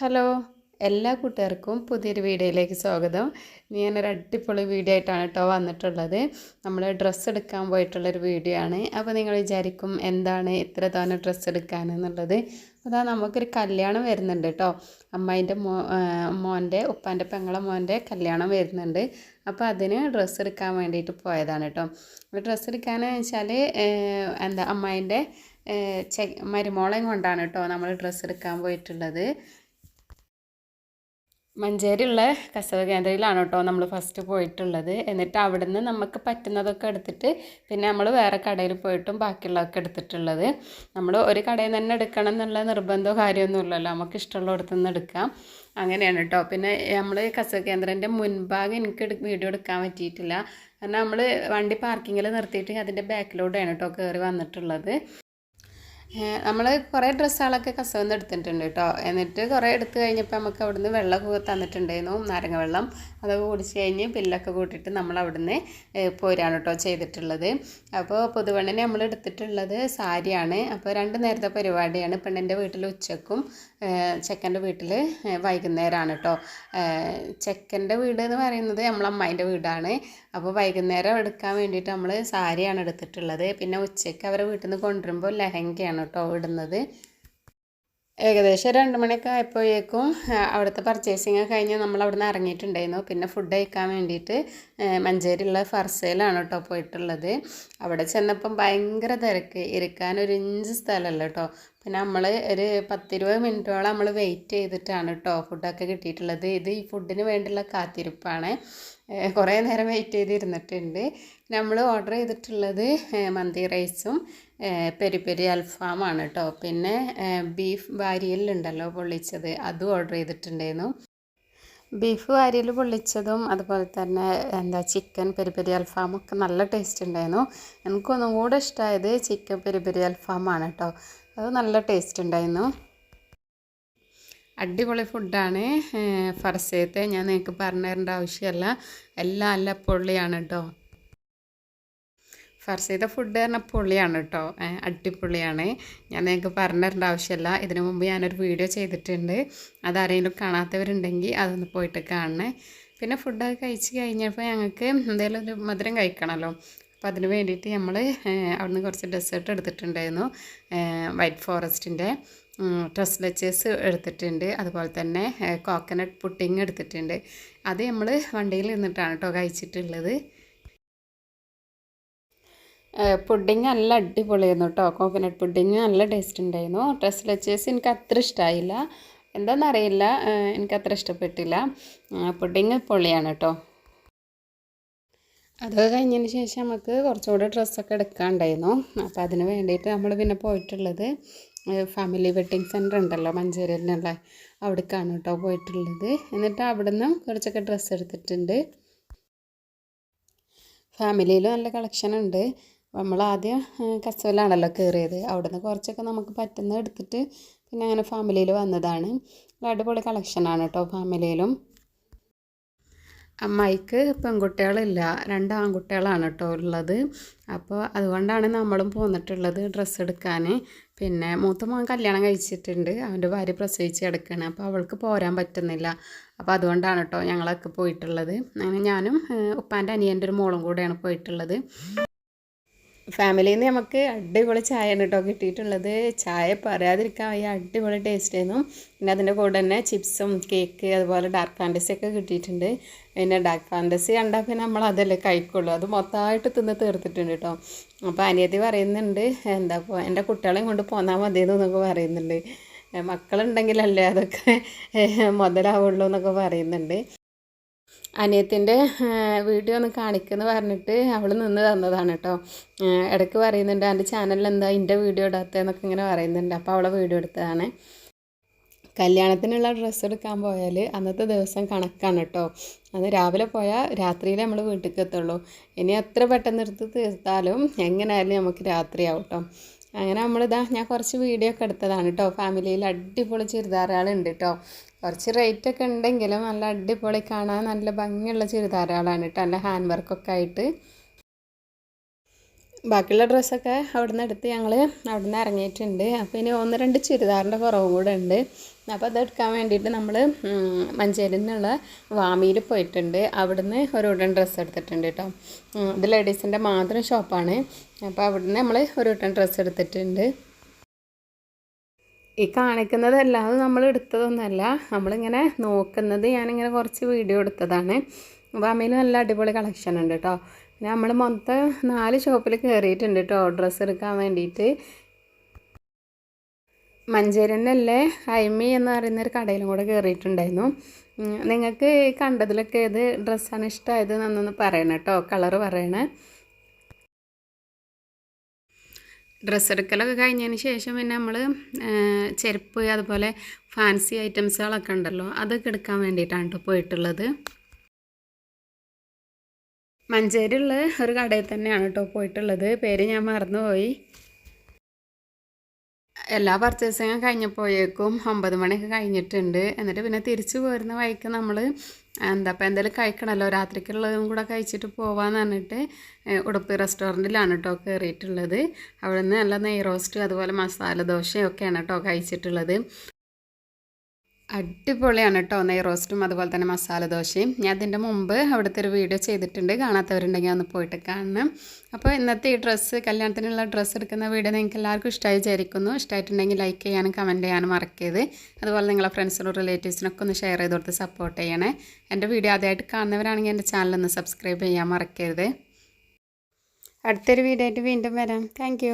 Hello എല്ലാ കൂട്ടുകാർക്കും പുതിയൊരു വീഡിയോയിലേക്ക് സ്വാഗതം. ഞാനൊരു അടിപൊളി വീഡിയോ ആയിട്ടാണ് കേട്ടോ വന്നിട്ടുള്ളത്. നമ്മൾ ഡ്രസ്സ് എടുക്കാൻ പോയിട്ടുള്ളൊരു വീഡിയോ ആണ്. അപ്പോൾ നിങ്ങൾ വിചാരിക്കും എന്താണ് ഇത്ര തവണ ഡ്രസ്സ് എടുക്കാനെന്നുള്ളത് അതാ നമുക്കൊരു കല്യാണം വരുന്നുണ്ട് കേട്ടോ. അമ്മായിന്റെ മോ മോന്റെ ഉപ്പാന്റെ പെങ്ങളെ മോന്റെ കല്യാണം വരുന്നുണ്ട്. അപ്പോൾ അതിന് ഡ്രസ്സ് എടുക്കാൻ വേണ്ടിയിട്ട് പോയതാണ് കേട്ടോ. ഡ്രസ്സ് എടുക്കാന്ന് വെച്ചാൽ എന്താ അമ്മായിന്റെ ചെ മരുമോളെയും കൊണ്ടാണ് കേട്ടോ നമ്മൾ ഡ്രസ്സ് എടുക്കാൻ പോയിട്ടുള്ളത്. മഞ്ചേരിയുള്ള കസവ കേന്ദ്രയിലാണ് കേട്ടോ നമ്മൾ ഫസ്റ്റ് പോയിട്ടുള്ളത്. എന്നിട്ട് അവിടെ നിന്ന് നമുക്ക് പറ്റുന്നതൊക്കെ എടുത്തിട്ട് പിന്നെ നമ്മൾ വേറെ കടയിൽ പോയിട്ടും ബാക്കിയുള്ളതൊക്കെ എടുത്തിട്ടുള്ളത്. നമ്മൾ ഒരു കടയിൽ തന്നെ എടുക്കണം എന്നുള്ള നിർബന്ധമോ കാര്യമൊന്നുമില്ലല്ലോ നമുക്ക് ഇഷ്ടമുള്ളിടത്തു നിന്ന് എടുക്കാം. അങ്ങനെയാണ് കേട്ടോ. പിന്നെ നമ്മൾ കസവ കേന്ദ്രന്റെ മുൻഭാഗം എനിക്ക് വീഡിയോ എടുക്കാൻ പറ്റിയിട്ടില്ല. കാരണം നമ്മൾ വണ്ടി പാർക്കിങ്ങിൽ നിർത്തിയിട്ട് അതിന്റെ ബാക്കിലൂടെയാണ് കേട്ടോ കയറി വന്നിട്ടുള്ളത്. നമ്മൾ കുറേ ഡ്രസ്സുകളൊക്കെ കസവിൽ നിന്ന് എടുത്തിട്ടുണ്ട് കേട്ടോ എന്നിട്ട് കുറേ എടുത്തു കഴിഞ്ഞപ്പോൾ നമുക്ക് അവിടുന്ന് വെള്ളം തന്നിട്ടുണ്ടായിരുന്നു. നാരങ്ങ വെള്ളം അതൊക്കെ കുടിച്ച് കഴിഞ്ഞ് ബില്ലൊക്കെ കൂട്ടിയിട്ട് നമ്മൾ അവിടുന്ന് പോരാണ് കേട്ടോ ചെയ്തിട്ടുള്ളത്. അപ്പോൾ പൊതുവണ്ണനെ നമ്മൾ എടുത്തിട്ടുള്ളത് സാരിയാണ്. അപ്പോൾ രണ്ട് നേരത്തെ പരിപാടിയാണ്. പെണ്ണിന്റെ വീട്ടിൽ ഉച്ചക്കും ചെക്കന്റെ വീട്ടിൽ വൈകുന്നേരമാണ് കേട്ടോ ചെക്കന്റെ വീട് എന്ന് പറയുന്നത് നമ്മളമ്മേന്റെ വീടാണ്. അപ്പോൾ വൈകുന്നേരം എടുക്കാൻ വേണ്ടിയിട്ട് നമ്മൾ സാരിയാണ് എടുത്തിട്ടുള്ളത്. പിന്നെ ഉച്ചയ്ക്ക് അവരെ വീട്ടിൽ നിന്ന് കൊണ്ടുവരുമ്പോൾ ലെഹങ്കയാണ് കേട്ടോ ഇടുന്നത്. ഏകദേശം രണ്ട് മണിയൊക്കെ ആയപ്പോഴേക്കും അവിടുത്തെ പർച്ചേസിങ് കഴിഞ്ഞ് നമ്മൾ അവിടെ നിന്ന് ഇറങ്ങിയിട്ടുണ്ടായിരുന്നു. പിന്നെ ഫുഡ് കഴിക്കാൻ വേണ്ടിയിട്ട് മഞ്ചേരിയുള്ള ഫർസയിലാണ് കേട്ടോ പോയിട്ടുള്ളത്. അവിടെ ചെന്നപ്പം ഭയങ്കര തിരക്ക്. ഇരിക്കാൻ ഒരു ഇഞ്ച് സ്ഥലമല്ല കേട്ടോ പിന്നെ നമ്മൾ ഒരു പത്തിരുപത് മിനിറ്റോളം നമ്മൾ വെയിറ്റ് ചെയ്തിട്ടാണ് കേട്ടോ ഫുഡൊക്കെ കിട്ടിയിട്ടുള്ളത്. ഇത് ഈ ഫുഡിന് വേണ്ടിയുള്ള കാത്തിരിപ്പാണ്. കുറേ നേരം വെയിറ്റ് ചെയ്തിരുന്നിട്ടുണ്ട്. നമ്മൾ ഓർഡർ ചെയ്തിട്ടുള്ളത് മന്തി റൈസും പെരി പെരി അൽഫാമാണ് കേട്ടോ പിന്നെ ബീഫ് വാരിയലുണ്ടല്ലോ പൊള്ളിച്ചത് അതും ഓർഡർ ചെയ്തിട്ടുണ്ടായിരുന്നു. ബീഫ് വാരിയൽ പൊള്ളിച്ചതും അതുപോലെ തന്നെ എന്താ ചിക്കൻ പെരി പെരി അൽഫാമൊക്കെ നല്ല ടേസ്റ്റ് ഉണ്ടായിരുന്നു. എനിക്കൊന്നും കൂടെ ഇഷ്ടമായത് ചിക്കൻ പെരി പെരി അൽഫാമാണ് കേട്ടോ അത് നല്ല ടേസ്റ്റ് ഉണ്ടായിരുന്നു. അടിപൊളി ഫുഡാണ് ഫർസേത്തെ ഞാൻ നിങ്ങൾക്ക് പറഞ്ഞു തരേണ്ട ആവശ്യമല്ല എല്ലാം അല്ല പൊള്ളിയാണ് കേട്ടോ ഫർസേത്തെ ഫുഡ് പറഞ്ഞാൽ പൊള്ളിയാണ് കേട്ടോ അടിപൊളിയാണ്. ഞാൻ നിങ്ങൾക്ക് പറഞ്ഞു തരേണ്ട ആവശ്യമല്ല ഇതിനു മുമ്പ് ഞാനൊരു വീഡിയോ ചെയ്തിട്ടുണ്ട്. അതാരെങ്കിലും കാണാത്തവരുണ്ടെങ്കിൽ അതൊന്ന് പോയിട്ട് കാണണേ. പിന്നെ ഫുഡൊക്കെ കഴിച്ച് കഴിഞ്ഞപ്പോൾ ഞങ്ങൾക്ക് എന്തെങ്കിലും ഒരു മധുരം കഴിക്കണമല്ലോ അപ്പോൾ അതിന് വേണ്ടിയിട്ട് നമ്മൾ അവിടുന്ന് കുറച്ച് ഡെസേർട്ട് എടുത്തിട്ടുണ്ടായിരുന്നു. വൈറ്റ് ഫോറസ്റ്റിന്റെ ട്രസ്ലെച്ചേഴ്സ് എടുത്തിട്ടുണ്ട്. അതുപോലെ തന്നെ കോക്കനട്ട് പുട്ടിങ് എടുത്തിട്ടുണ്ട്. അത് നമ്മൾ വണ്ടിയിൽ നിന്നിട്ടാണ് കേട്ടോ കഴിച്ചിട്ടുള്ളത്. പുഡിങ് നല്ല അടിപൊളിയായിരുന്നു കേട്ടോ കോക്കനട്ട് പുഡിങ് നല്ല ടേസ്റ്റ് ഉണ്ടായിരുന്നു. ട്രസ്ലെച്ചേഴ്സ് എനിക്ക് അത്ര ഇഷ്ടമായില്ല എന്താണെന്നറിയില്ല എനിക്കത്ര ഇഷ്ടപ്പെട്ടില്ല. പുഡിങ് പൊളിയാണ് കേട്ടോ അത് കഴിഞ്ഞതിന് ശേഷം നമുക്ക് കുറച്ചുകൂടെ ഡ്രസ്സൊക്കെ എടുക്കാണ്ടായിരുന്നു അപ്പോൾ അതിന് വേണ്ടിയിട്ട് നമ്മൾ പിന്നെ പോയിട്ടുള്ളത് ഫാമിലി വെഡ്ഡിങ് സെന്റർ ഉണ്ടല്ലോ മഞ്ചേരിയിലുള്ള. അവിടേക്കാണ് കേട്ടോ പോയിട്ടുള്ളത്. എന്നിട്ട് അവിടെ നിന്ന് കുറച്ചൊക്കെ ഡ്രസ്സ് എടുത്തിട്ടുണ്ട്. ഫാമിലിയിൽ നല്ല കളക്ഷൻ ഉണ്ട്. നമ്മൾ ആദ്യം കസവലാണല്ലോ കയറിയത് അവിടുന്ന് കുറച്ചൊക്കെ നമുക്ക് പറ്റുന്ന എടുത്തിട്ട് പിന്നെ അങ്ങനെ ഫാമിലിയിൽ വന്നതാണ്. അടിപൊളി കളക്ഷനാണ് കേട്ടോ ഫാമിലിയിലും അമ്മായിക്ക് പെൺകുട്ടികളില്ല രണ്ട് ആൺകുട്ടികളാണ് കേട്ടോ ഉള്ളത്. അപ്പോൾ അതുകൊണ്ടാണ് നമ്മളും പോന്നിട്ടുള്ളത് ഡ്രസ്സ് എടുക്കാൻ പിന്നെ മൂത്ത മോൻ കല്യാണം കഴിച്ചിട്ടുണ്ട് അവന്റെ ഭാര്യ പ്രസവിച്ച് കിടക്കുകയാണ് അപ്പോൾ അവൾക്ക് പോരാൻ പറ്റുന്നില്ല. അപ്പോൾ അതുകൊണ്ടാണ് കേട്ടോ ഞങ്ങളൊക്കെ പോയിട്ടുള്ളത്. അങ്ങനെ ഞാനും ഉപ്പാന്റെ അനിയന്റെ ഒരു മോളും കൂടെയാണ് പോയിട്ടുള്ളത്. ഫാമിലിയിൽ നിന്ന് നമുക്ക് അടിപൊളി ചായയാണ് കേട്ടോ കിട്ടിയിട്ടുള്ളത്. ചായ പറയാതിരിക്കാൻ വയ്യ അടിപൊളി ടേസ്റ്റ് ആയിരുന്നു. പിന്നെ അതിന്റെ കൂടെ തന്നെ ചിപ്സും കേക്ക് അതുപോലെ ഡാർക്ക് ഫാന്റസി ഒക്കെ കിട്ടിയിട്ടുണ്ട്. പിന്നെ ഡാർക്ക് ഫാന്റസി കണ്ടാൽ പിന്നെ നമ്മൾ അതല്ലേ കഴിക്കുള്ളൂ. അത് മൊത്തമായിട്ട് തിന്ന് തീർത്തിട്ടുണ്ട് കേട്ടോ അപ്പോൾ അനിയത്തി പറയുന്നുണ്ട് എന്താ എന്റെ കുട്ടികളെയും കൊണ്ട് പോന്നാൽ മതിയെന്ന് എന്നൊക്കെ പറയുന്നുണ്ട്. മക്കളുണ്ടെങ്കിലല്ലേ അതൊക്കെ മുതലാവുള്ളൂ എന്നൊക്കെ പറയുന്നുണ്ട്. അനിയത്തിന്റെ വീഡിയോ ഒന്ന് കാണിക്കുന്നു പറഞ്ഞിട്ട് അവൾ നിന്ന് തന്നതാണ് കേട്ടോ. ഇടയ്ക്ക് പറയുന്നുണ്ട് എന്റെ ചാനലിൽ എന്താ എന്റെ വീഡിയോ ഇടാത്തതെന്നൊക്കെ ഇങ്ങനെ പറയുന്നുണ്ട്. അപ്പോൾ അവളെ വീഡിയോ എടുത്തതാണ്. കല്യാണത്തിനുള്ള ഡ്രസ്സ് എടുക്കാൻ പോയാൽ അന്നത്തെ ദിവസം കണക്കാണ് കേട്ടോ. അന്ന് രാവിലെ പോയാൽ രാത്രിയിലേ നമ്മൾ വീട്ടിലേക്ക് എത്തുള്ളൂ. ഇനി എത്ര പെട്ടെന്ന് എടുത്ത് തീർത്താലും എങ്ങനെയായാലും നമുക്ക് രാത്രിയാവും കേട്ടോ. അങ്ങനെ നമ്മളിതാ ഞാൻ കുറച്ച് വീഡിയോ ഒക്കെ എടുത്തതാണ് കേട്ടോ ഫാമിലിയിൽ അടിപൊളി ചുരിദാറുകളുണ്ട് കേട്ടോ കുറച്ച് റേറ്റ് ഒക്കെ ഉണ്ടെങ്കിലും നല്ല അടിപൊളി കാണാൻ നല്ല ഭംഗിയുള്ള ചുരിദാറുകളാണ് കേട്ടോ നല്ല ഹാൻഡ് വർക്കൊക്കെ ആയിട്ട്. ബാക്കിയുള്ള ഡ്രസ്സൊക്കെ അവിടെ നിന്ന് എടുത്ത് ഞങ്ങൾ അവിടെ നിന്ന് ഇറങ്ങിയിട്ടുണ്ട്. അപ്പോൾ ഇനി ഒന്ന് രണ്ട് ചുരിദാറിന്റെ കുറവും കൂടെ ഉണ്ട്. അപ്പോൾ അതെടുക്കാൻ വേണ്ടിയിട്ട് നമ്മൾ മഞ്ചേരിയിൽ നിന്നുള്ള വാമിയിൽ പോയിട്ടുണ്ട്. അവിടുന്ന് ഒരു ഉടൻ ഡ്രസ്സ് എടുത്തിട്ടുണ്ട് കേട്ടോ. ഇത് ലേഡീസിന്റെ മാത്രം ഷോപ്പാണ്. അപ്പോൾ അവിടുന്ന് നമ്മൾ ഒരു ഉടൻ ഡ്രസ്സ് എടുത്തിട്ടുണ്ട്. ഈ കാണിക്കുന്നതല്ലാതെ നമ്മൾ എടുത്തതൊന്നുമല്ല നമ്മളിങ്ങനെ നോക്കുന്നത് ഞാനിങ്ങനെ കുറച്ച് വീഡിയോ എടുത്തതാണ്. വാമിയിൽ നല്ല അടിപൊളി കളക്ഷൻ ഉണ്ട് കേട്ടോ. നമ്മൾ മൊത്തം നാല് ഷോപ്പിൽ കയറിയിട്ടുണ്ട് കേട്ടോ ഡ്രസ്സ് എടുക്കാൻ വേണ്ടിയിട്ട്. മഞ്ചേരിന്നല്ലേ? ഹൈമി എന്ന് പറയുന്ന ഒരു കടയിലും കൂടെ കയറിയിട്ടുണ്ടായിരുന്നു നിങ്ങൾക്ക് കണ്ടതിലൊക്കെ ഏത് ഡ്രസ്സാണ് ഇഷ്ടമായത് എന്നൊന്ന് പറയണം കേട്ടോ കളറ് പറയണേ. ഡ്രസ്സ് എടുക്കലൊക്കെ കഴിഞ്ഞതിന് ശേഷം പിന്നെ നമ്മൾ ചെരുപ്പ് അതുപോലെ ഫാൻസി ഐറ്റംസുകളൊക്കെ ഉണ്ടല്ലോ അതൊക്കെ എടുക്കാൻ വേണ്ടിയിട്ടാണ് കേട്ടോ പോയിട്ടുള്ളത്. മഞ്ചേരിയുള്ള ഒരു കടയിൽ തന്നെയാണ് കേട്ടോ പോയിട്ടുള്ളത്. പേര് ഞാൻ മറന്നുപോയി. എല്ലാ പർച്ചേസിങ്ങും കഴിഞ്ഞപ്പോഴേക്കും ഒമ്പത് മണിയൊക്കെ കഴിഞ്ഞിട്ടുണ്ട്. എന്നിട്ട് പിന്നെ തിരിച്ചു പോരുന്ന വഴിക്ക് നമ്മൾ എന്താ ഇപ്പം എന്തെങ്കിലും കഴിക്കണമല്ലോ രാത്രിക്കുള്ളതും കൂടെ കഴിച്ചിട്ട് പോവാന്ന് പറഞ്ഞിട്ട് ഉടുപ്പ് റെസ്റ്റോറന്റിലാണ് കേട്ടോ കയറിയിട്ടുള്ളത് അവിടെ നിന്ന് നല്ല നെയ് റോസ്റ്റ് അതുപോലെ മസാല ദോശയൊക്കെയാണ് കേട്ടോ കഴിച്ചിട്ടുള്ളത്. അടിപൊളിയാണ് കേട്ടോ നെയ് റോസ്റ്റും അതുപോലെ തന്നെ മസാല ദോശയും. ഞാൻ അതിന്റെ മുമ്പ് അവിടുത്തെ ഒരു വീഡിയോ ചെയ്തിട്ടുണ്ട്. കാണാത്തവരുണ്ടെങ്കിൽ ഒന്ന് പോയിട്ട് കാണണം. അപ്പോൾ ഇന്നത്തെ ഈ ഡ്രസ്സ് കല്യാണത്തിനുള്ള ഡ്രസ്സ് എടുക്കുന്ന വീഡിയോ നിങ്ങൾക്ക് എല്ലാവർക്കും ഇഷ്ടമായി വിചാരിക്കുന്നു. ഇഷ്ടമായിട്ടുണ്ടെങ്കിൽ ലൈക്ക് ചെയ്യാനും കമന്റ് ചെയ്യാനും മറക്കരുത്. അതുപോലെ നിങ്ങളെ ഫ്രണ്ട്സിനും റിലേറ്റീവ്സിനൊക്കെ ഒന്ന് ഷെയർ ചെയ്ത് കൊടുത്ത് സപ്പോർട്ട് ചെയ്യണേ. എന്റെ വീഡിയോ ആദ്യമായിട്ട് കാണുന്നവരാണെങ്കിൽ എന്റെ ചാനൽ ഒന്ന് സബ്സ്ക്രൈബ് ചെയ്യാൻ മറക്കരുത്. അടുത്തൊരു വീഡിയോ ആയിട്ട് വീണ്ടും വരാം. താങ്ക്